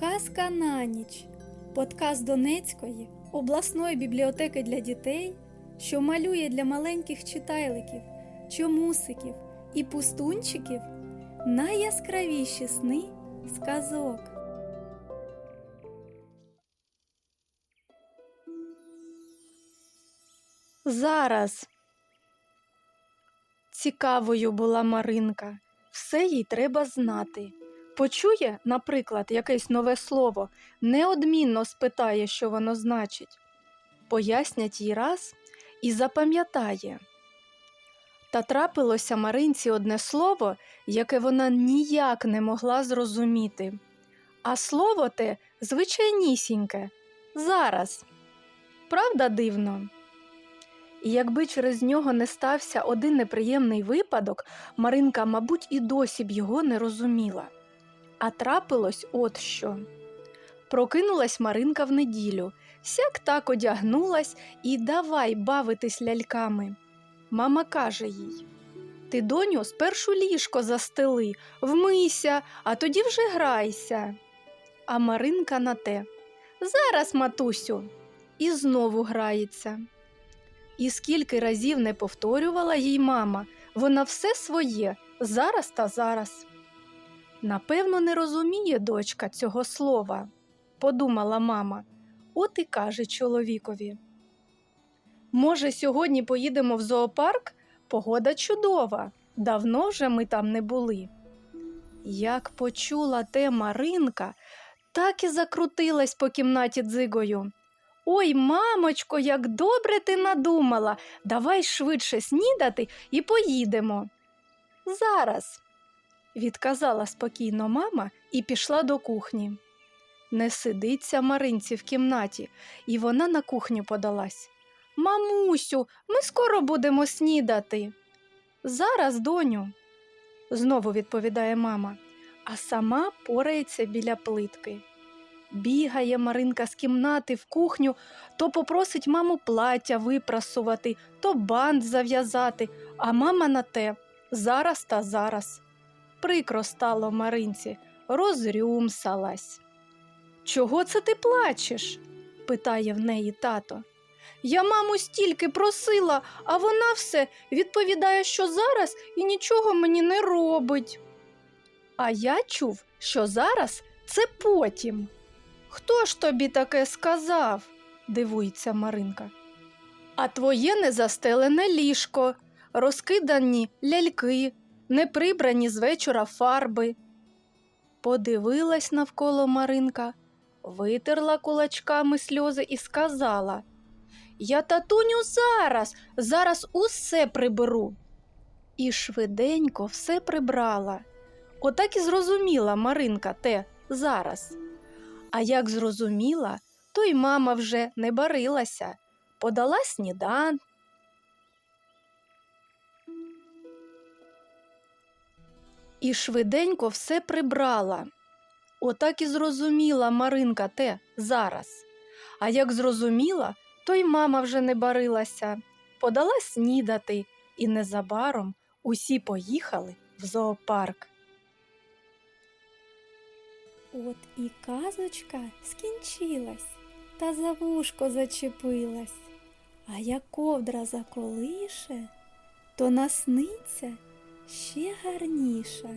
Казка на ніч. Подкаст Донецької обласної бібліотеки для дітей, що малює для маленьких читайликів, чомусиків і пустунчиків найяскравіші сни сказок. Зараз. Цікавою була Маринка. Все їй треба знати. Почує, наприклад, якесь нове слово, неодмінно спитає, що воно значить. Пояснять їй раз і запам'ятає. Та трапилося Маринці одне слово, яке вона ніяк не могла зрозуміти. А слово те звичайнісіньке зараз. Правда, дивно? І якби через нього не стався один неприємний випадок, Маринка, мабуть, і досі б його не розуміла. А трапилось от що. Прокинулась Маринка в неділю, сяк так одягнулась і давай бавитись ляльками. Мама каже їй Ти, доню, спершу ліжко застели, вмийся, а тоді вже грайся. А Маринка на те Зараз, матусю, і знову грається. І скільки разів не повторювала їй мама, вона все своє, зараз та зараз. Напевно, не розуміє дочка цього слова, подумала мама, от і каже чоловікові. Може, сьогодні поїдемо в зоопарк? Погода чудова, давно вже ми там не були. Як почула те Маринка, так і закрутилась по кімнаті дзигою. Ой, мамочко, як добре ти надумала. Давай швидше снідати і поїдемо. Зараз, відказала спокійно мама і пішла до кухні. Не сидиться Маринці в кімнаті, і вона на кухню подалась. Мамусю, ми скоро будемо снідати. Зараз, доню, знову відповідає мама, а сама порається біля плитки. Бігає Маринка з кімнати в кухню, то попросить маму плаття випрасувати, то бант зав'язати, а мама на те зараз та зараз. Прикро стало Маринці, розрюмсалась. Чого це ти плачеш? питає в неї тато. Я маму стільки просила, а вона все відповідає, що зараз і нічого мені не робить. А я чув, що зараз це потім. Хто ж тобі таке сказав? дивується Маринка. А твоє незастелене ліжко, розкидані ляльки, неприбрані з вечора фарби. Подивилась навколо Маринка, витерла кулачками сльози і сказала Я татуню зараз, зараз усе приберу. І швиденько все прибрала. Отак і зрозуміла Маринка те зараз. А як зрозуміла, то й мама вже не барилася, подала снідан. І швиденько все прибрала. Отак і зрозуміла Маринка те зараз. А як зрозуміла, то й мама вже не барилася, подала снідати, і незабаром усі поїхали в зоопарк. От і казочка скінчилась, та за вушко зачепилась, а як ковдра заколише, то насниться ще гарніше.